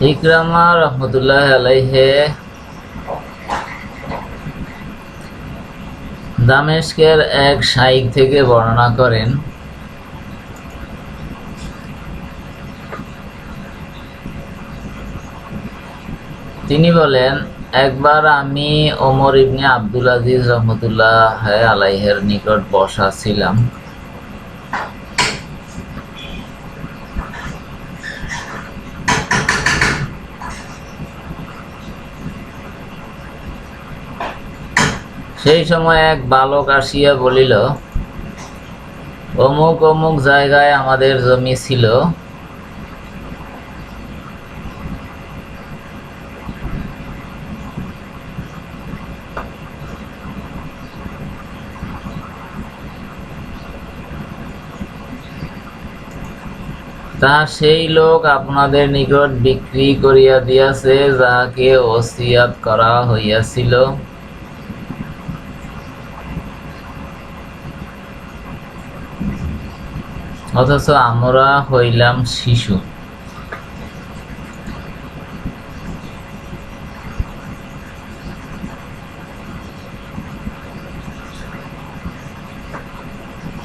ইকরামা রহমতুল্লাহ আলাইহে। দামেস্কের এক শাইক থেকে বর্ণনা করেন, তিনি বলেন, একবার আমি ওমর ইবনে আব্দুল আজিজ রহমতুল্লাহ আলাইহের নিকট বসা ছিলাম। সেই সময় এক বালক আসিয়া বলিল, অমুক অমুক জায়গায় আমাদের জমি ছিল। তা সেই লোক আপনাদের নিকট বিক্রি করিয়া দিয়াছে, যাহাকে ওসিয়াত করা হইয়াছিল। অথচ আমরা হইলাম শিশু।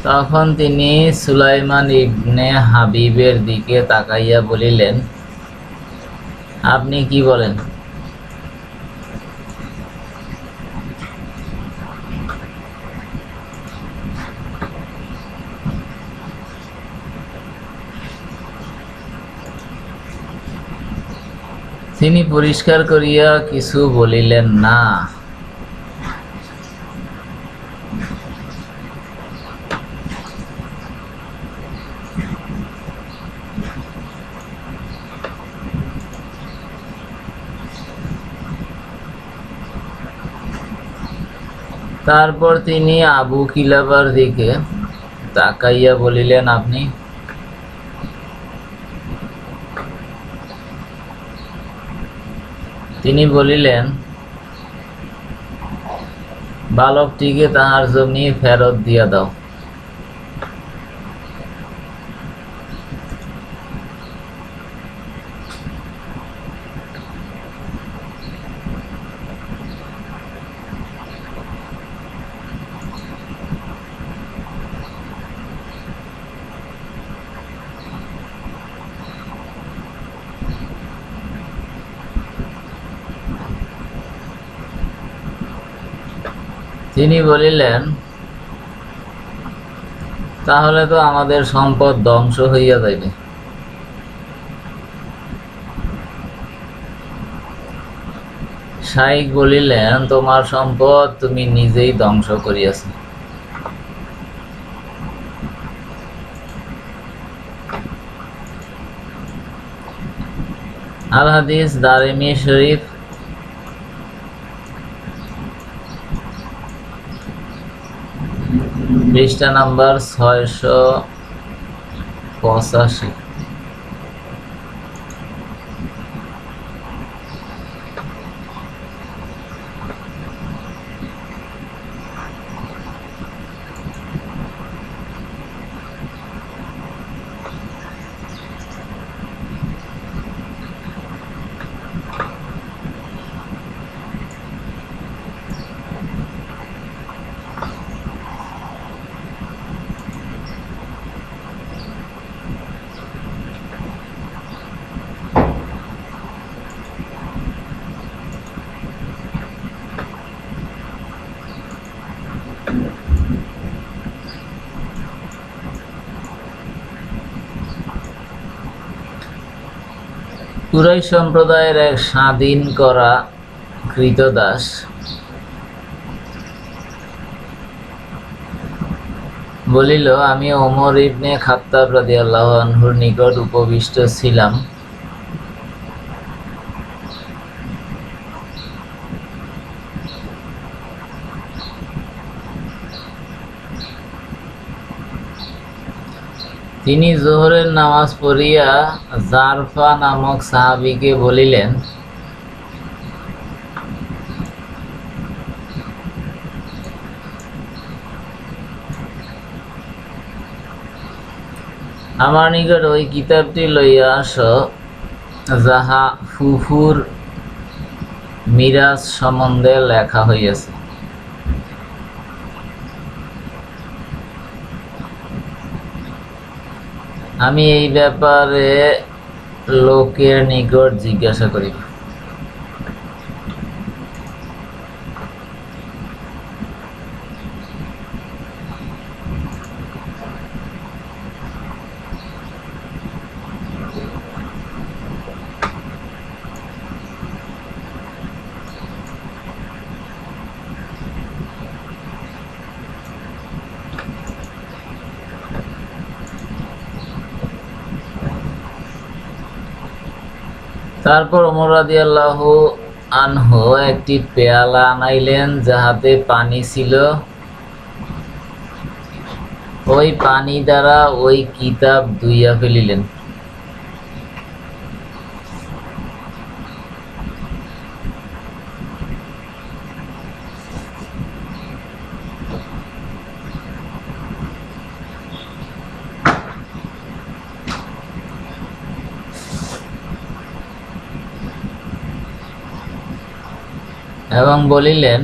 তখন তিনি সুলাইমান ইবনে হাবিবের দিকে তাকাইয়া বলিলেন, আপনি কি বলেন? তিনি পরিষ্কার করিয়া কিছু বলিলেন না। তারপর তিনি আবু কিলাবার দিকে তাকাইয়া বলিলেন আপনি তিনি বলিলেন বালকটিকে তাহার জমি ফেরত দিয়া দাও। তিনি বলিলেন, তাহলে তো আমাদের সম্পদ ধ্বংস হইয়া যাইবে। শাইক বলিলেন, তোমার সম্পদ তুমি নিজেই ধ্বংস করিয়াছ। আল হাদিস দারিমি শরীফ পৃষ্ঠা নাম্বার ছয়শো পঁচাশি। কুরাই সম্প্রদায়ের এক স্বাধীন করা কৃতদাস বলিল, আমি ওমর ইবনে খাত্তাব আল্লাহ আনহুর নিকট উপবিষ্ট ছিলাম। তিনি জোহরের নামাজ পড়িয়া জারফা নামক সাহাবীকে বলিলেন, আমার নিকট ওই কিতাবটি লইয়া আস, যাহা ফুফুর মিরাজ সম্বন্ধে লেখা হইয়াছে। আমি এই ব্যাপারে লোকের নিকট জিজ্ঞাসা করিব তারপর ওমর আল্লাহ আনহ একটি পেয়ালা আনাইলেন যাহাতে পানি ছিল। ওই পানি দ্বারা ওই কিতাব ধুইয়া ফেলিলেন। এবং বলিলেন,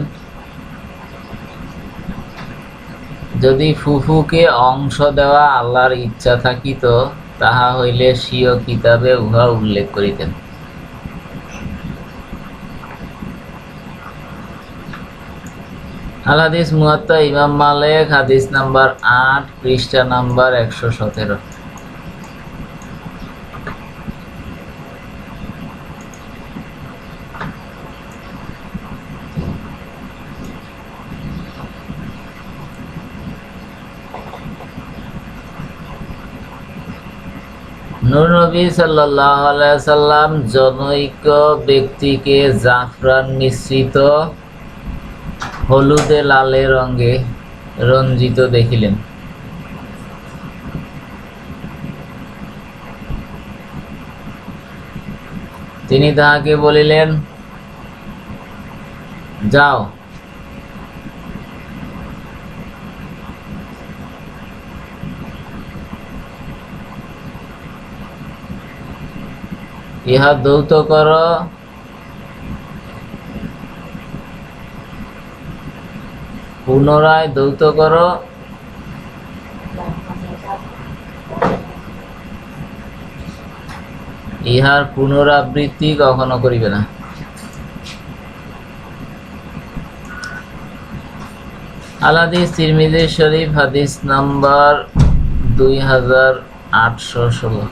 যদি ফুফুকে অংশ দেওয়া আল্লাহর ইচ্ছা থাকিত, তাহা হইলে স্বীয় কিতাবে উহা উল্লেখ করিতেন। আল হাদিস মুয়াত্তা ইমাম মালেক, হাদিস নাম্বার আট, পৃষ্ঠা নাম্বার একশো সতেরো। নবী সাল্লাহ সাল্লাম জনৈক ব্যক্তিকে জাফরান মিশ্রিত হলুদে লালে রঙে রঞ্জিত দেখিলেন। তিনি তাহাকে বলিলেন, যাও। ইহা দৌত কর। পুনরায় দৌত কর। ইহার পুনরাবৃত্তি কখনো করিবে না। আলাদিস তিরমিজি শরীফ, হাদিস নাম্বার দুই হাজার আটশো ষোলো।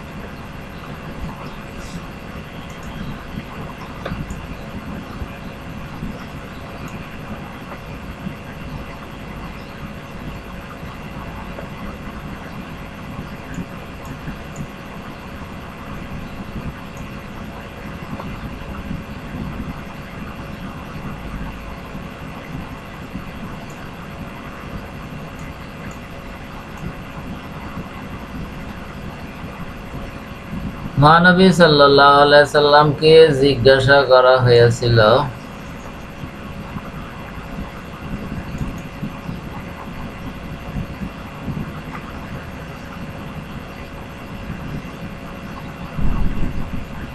মহানবী সাল্লাহ সাল্লামকে জিজ্ঞাসা করা হয়েছিল।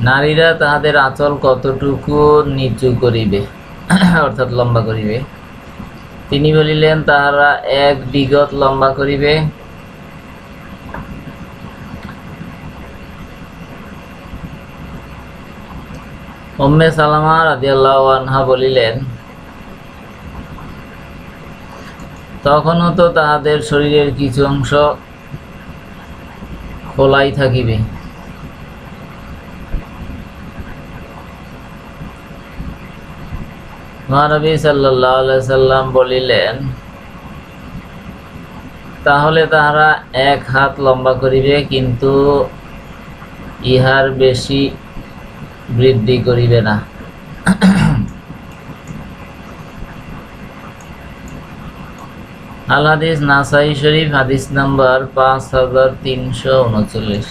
নারীরা তাহাদের আঁচল কতটুকু নিচু করিবে? অর্থাৎ লম্বা করিবে। তিনি বলিলেন, তাহারা এক বিগত লম্বা করিবে। উম্মে সালামা রাদিয়াল্লাহু আনহা বলিলেন, তখনও তো তাহাদের শরীরের কিছু অংশ খোলাই থাকিবে। মহানবী সাল্লাহ সাল্লাম বলিলেন, তাহলে তাহারা এক হাত লম্বা করিবে, কিন্তু ইহার বেশি বৃদ্ধি করিবে না। আল হাদিস নাসাই শরীফ হাদিস নাম্বার পাঁচ হাজার তিনশো উনচল্লিশ।